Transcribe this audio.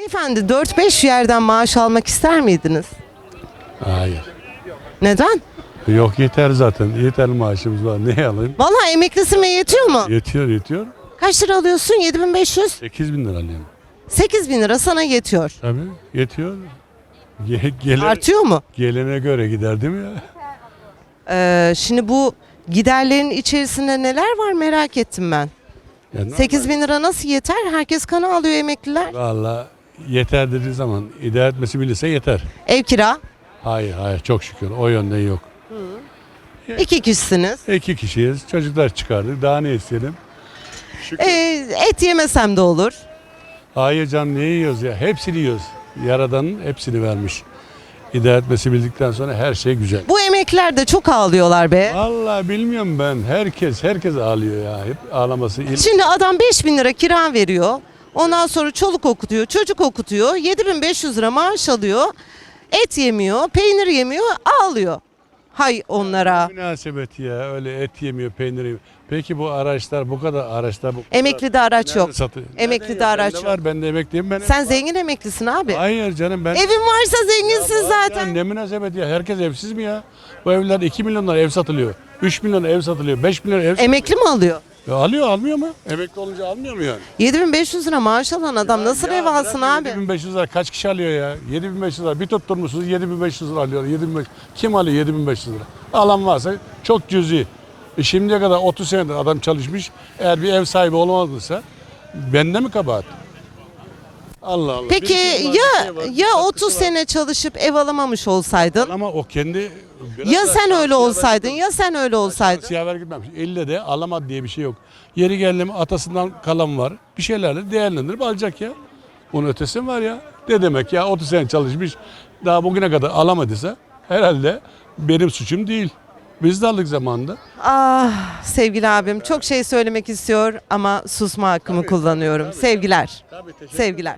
Beyefendi 4-5 yerden maaş almak ister miydiniz? Hayır. Neden? Yok yeter zaten. Yeter maaşımız var. Ne alayım? Vallahi emeklisime yetiyor mu? Yetiyor yetiyor. Kaç lira alıyorsun? 7500. 8 bin lira alıyorum. 8000 lira sana yetiyor. Tabii yetiyor. Ge- gele- Artıyor mu? gelene göre gider değil mi ya? Ee, şimdi bu giderlerin içerisinde neler var merak ettim ben. Yani 8000 lira nasıl yeter? Herkes kana alıyor emekliler. Valla yeter dediği zaman idare etmesi bilirse yeter. Ev kira. Hayır hayır çok şükür o yönden yok. iki kişisiniz. İki kişiyiz çocuklar çıkardık daha ne isteyelim? Şükür. Ee, et yemesem de olur. Hayır canım ne yiyoruz ya hepsini yiyoruz. Yaradanın hepsini vermiş. İdare etmesi bildikten sonra her şey güzel. Bu emekliler de çok ağlıyorlar be. Vallahi bilmiyorum ben. Herkes herkes ağlıyor ya. Hep ağlaması. il- Şimdi adam 5000 lira kira veriyor. Ondan sonra çoluk okutuyor, çocuk okutuyor. 7500 lira maaş alıyor. Et yemiyor, peynir yemiyor, ağlıyor. Hay onlara. Münasebet ya öyle et yemiyor peynir yemiyor. Peki bu araçlar bu kadar araçlar bu kadar- Emeklide araç Nerede yok. satıyor? Emeklide Nerede ya? araç Bende yok. var ben de emekliyim ben. Sen zengin emeklisin abi. Hayır canım ben. Evin varsa zenginsin Ya zaten. ne münasebet ya herkes evsiz mi ya? Bu evler 2 milyonlar ev satılıyor. 3 milyon ev satılıyor. 5 milyon ev Emekli mi alıyor? Ya alıyor almıyor mu? Emekli olunca almıyor mu yani? 7500 lira maaş alan adam nasıl ev alsın bırak abi? 7500 lira kaç kişi alıyor ya? 7500 lira. Bir tutturmuşsunuz 7500 lira alıyor. 7500. Kim alıyor 7500 lira? Alan varsa çok cüzi. E şimdiye kadar 30 senedir adam çalışmış. Eğer bir ev sahibi olamadıysa bende mi kabahat? Allah Allah. Peki var, ya şey var, ya katkısı 30 var. sene çalışıp ev alamamış olsaydın? ama o kendi biraz Ya sen öyle olsaydın ya sen öyle olsaydın? şahsi haber gitmemiş. Elle de alamadı diye bir şey yok. Yeri geldi mi atasından kalan var. Bir şeylerle değerlendirip alacak ya. Bunun ötesi mi var ya? Ne demek ya 30 sene çalışmış daha bugüne kadar alamadıysa herhalde benim suçum değil. Biz de aldık zamanında. Ah sevgili abim çok şey söylemek istiyor ama susma hakkımı kullanıyorum. Sevgiler. Sevgiler.